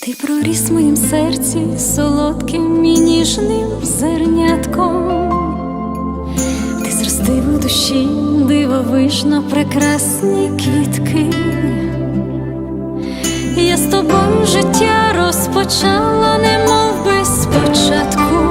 Ти проріс в моїм серці солодким і ніжним зернятком, ти зростив у душі дивовижно прекрасні квітки. Я з тобою життя розпочала, немов би спочатку.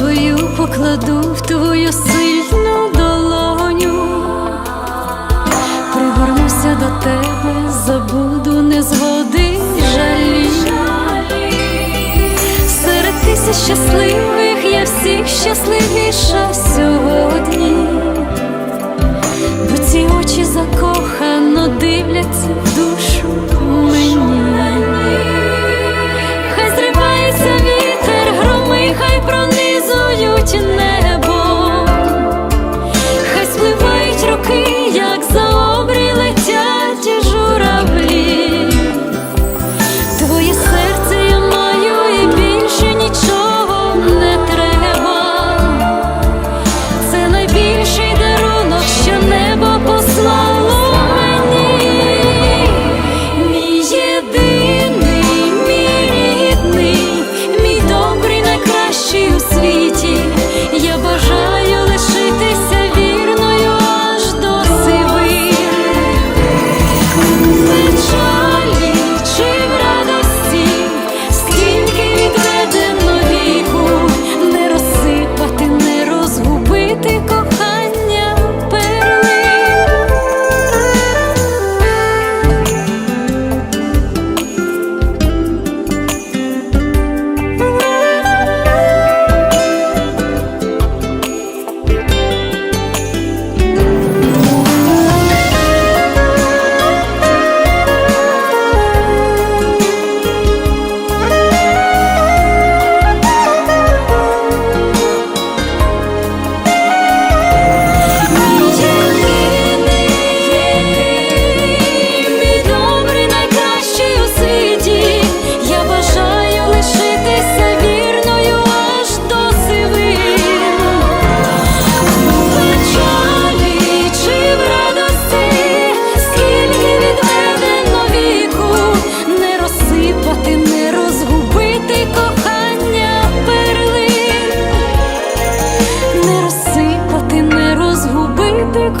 свою покладу в твою сильну долоню, привернуся до тебе, забуду, не згоди жалі. Серед тисяч щасливих я всіх щасливіша сьогодні, бо ці очі закохано дивляться.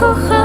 kocham